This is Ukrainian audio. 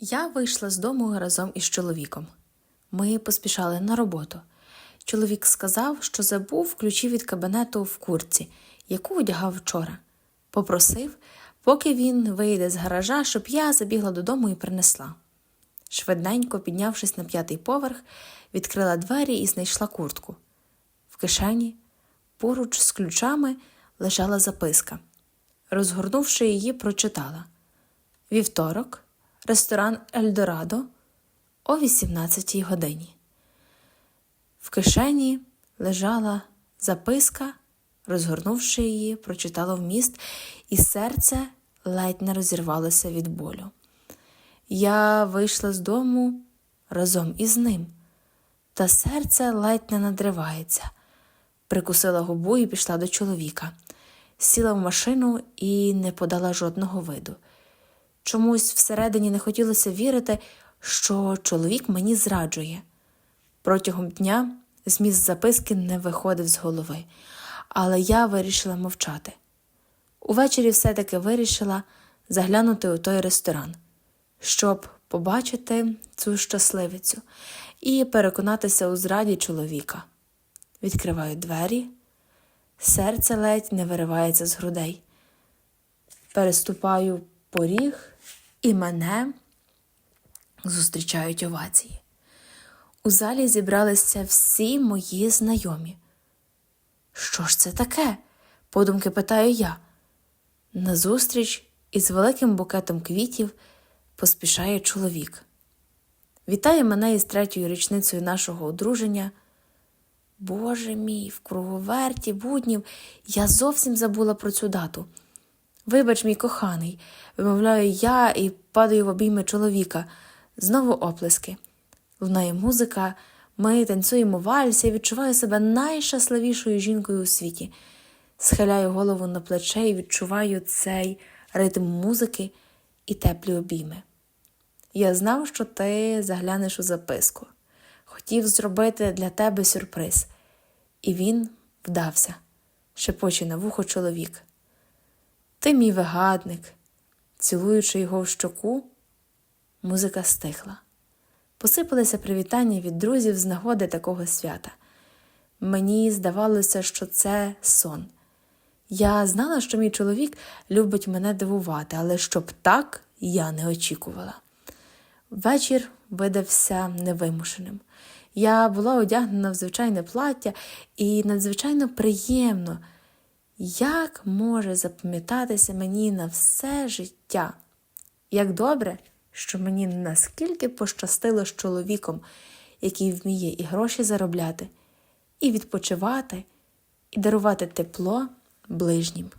Я вийшла з дому разом із чоловіком. Ми поспішали на роботу. Чоловік сказав, що забув ключі від кабінету в курці, яку одягав вчора. Попросив, поки він вийде з гаража, щоб я забігла додому і принесла. Швиденько, піднявшись на п'ятий поверх, відкрила двері і знайшла куртку. В кишені, поруч з ключами, лежала записка. Розгорнувши її, прочитала Вівторок, ресторан Ельдорадо о 18 годині. В кишені лежала записка, розгорнувши її, прочитала вміст, і серце ледь не розірвалося від болю. Я вийшла з дому разом із ним, та серце ледь не надривається. Прикусила губу і пішла до чоловіка, сіла в машину і не подала жодного виду. Чомусь всередині не хотілося вірити, що чоловік мені зраджує. Протягом дня зміст записки не виходив з голови, але я вирішила мовчати. Увечері все-таки вирішила заглянути у той ресторан, щоб побачити цю щасливицю і переконатися у зраді чоловіка. Відкриваю двері, серце ледь не виривається з грудей. Переступаю поріг, і мене зустрічають овації. У залі зібралися всі мої знайомі. Що ж це таке? подумки питаю я. Назустріч із великим букетом квітів поспішає чоловік. Вітає мене із третьою річницею нашого одруження. Боже мій, в круговерті буднів я зовсім забула про цю дату. Вибач, мій коханий, вимовляю я і падаю в обійми чоловіка. Знову оплески. Лунає музика, ми танцюємо вальс, я відчуваю себе найщасливішою жінкою у світі. Схиляю голову на плече і відчуваю цей ритм музики і теплі обійми. Я знав, що ти заглянеш у записку. Хотів зробити для тебе сюрприз. І він вдався, шепоче на вухо чоловік. Ти мій вигадник. Цілуючи його в щоку, музика стихла. Посипалися привітання від друзів з нагоди такого свята. Мені здавалося, що це сон. Я знала, що мій чоловік любить мене дивувати, але щоб так я не очікувала. Вечір видався невимушеним. Я була одягнена в звичайне плаття і надзвичайно приємно. Як може запам'ятатися мені на все життя? Як добре, що мені наскільки пощастило з чоловіком, який вміє і гроші заробляти, і відпочивати, і дарувати тепло ближнім.